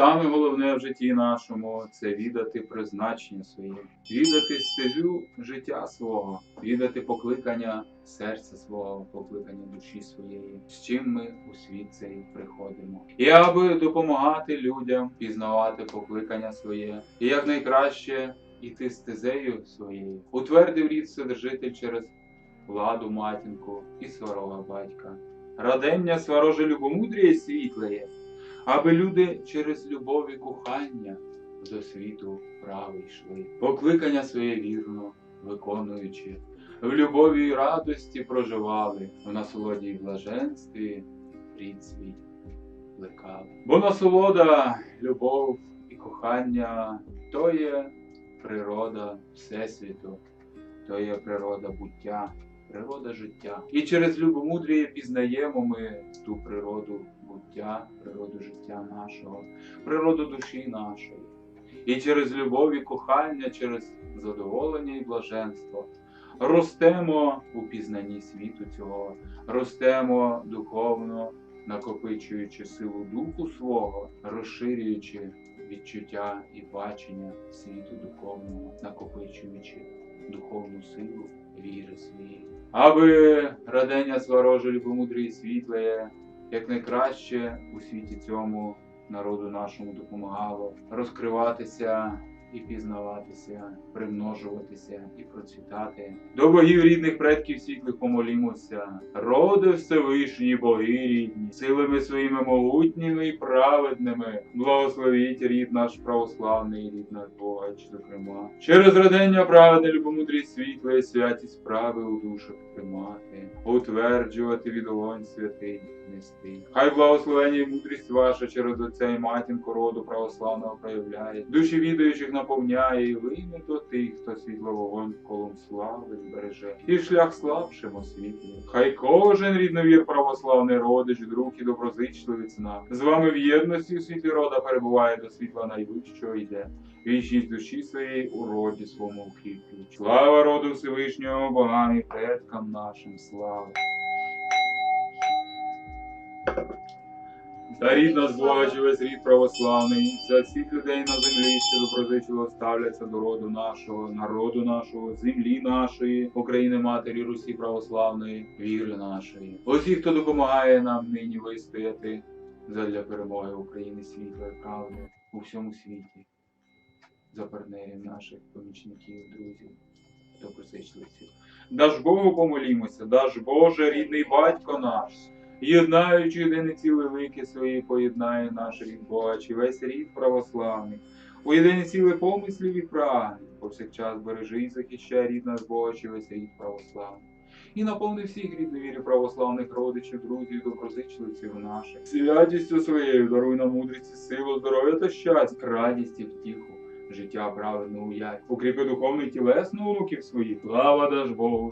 Саме головне в житті нашому це віддати призначення своє, віддати стезю життя свого, віддати покликання серця свого, покликання душі своєї, з чим ми у світ цей приходимо. І аби допомагати людям пізнавати покликання своє, і якнайкраще іти стезею своєю, утвердив рід Вседержитель через владу матінку і сварога батька. Радення свароже любомудріє світлеє, аби люди через любов і кохання до світу прави йшли, покликання своє вірно виконуючи, в любові і радості проживали, в насолоді і блаженстві рід свій плекали. Бо насолода, любов і кохання то є природа Всесвіту, то є природа буття, природа життя. І через любомудріє пізнаємо ми ту природу буття, природу життя нашого, природу душі нашої. І через любов і кохання, через задоволення і блаженство ростемо у пізнанні світу цього, ростемо духовно, накопичуючи силу духу свого, розширюючи відчуття і бачення світу духовного, накопичуючи духовну силу віри своєї. Аби радення свароже любомудрі і світле, якнайкраще у світі цьому народу нашому допомагало розкриватися і пізнаватися, примножуватися і процвітати. До богів рідних предків світлих помолімося. Роди Всевишні, боги рідні, силами своїми могутніми і праведними, благословіть рід наш православний, рід наш Богач, зокрема. Через радення праведне любомудрі світле, святі справи у душах тримати, утверджувати від огонь святий нести. Хай благословення і мудрість ваша через отця і матінку роду православного проявляє, душі відаючих наповняє і вийме до тих, хто світло вогонь колом слави збереже, і шлях слабшим освітлює. Хай кожен рідновір православний родич, друг і доброзичливець нам з вами в єдності у світлі рода перебуває до світла найвищого йде. Вічність душі своєї у роді своєму укріплює. Слава роду Всевишнього, богам і предкам нашим, слава. Та рід нас весь рід православний, вся всіх людей на землі, що доброзичливо ставляться до роду нашого, народу нашого, землі нашої, України Матері Русі православної, віри нашої. Усі, хто допомагає нам нині вистояти задля перемоги України світлої правди у всьому світі, за партнерів наших, помічників, друзів, доброзичливців. Даж Богу помолімося, даж Боже, рідний батько наш. Єднаючи єдине ціле лики свої, поєднає наш рід Бога, весь рід православний. У єдине ціле помислів і прагнень, повсякчас бережи і захищай рід наш Бога, весь рід православний. І наповни всіх рідновірі православних родичів, друзів, доброзичливців наших. Святістю своєю даруй нам мудрість, силу, здоров'я та щастя, радість і втіху, життя праведне уять. Укріпи духовну і тілесну онуків своїх. Слава даж Богу!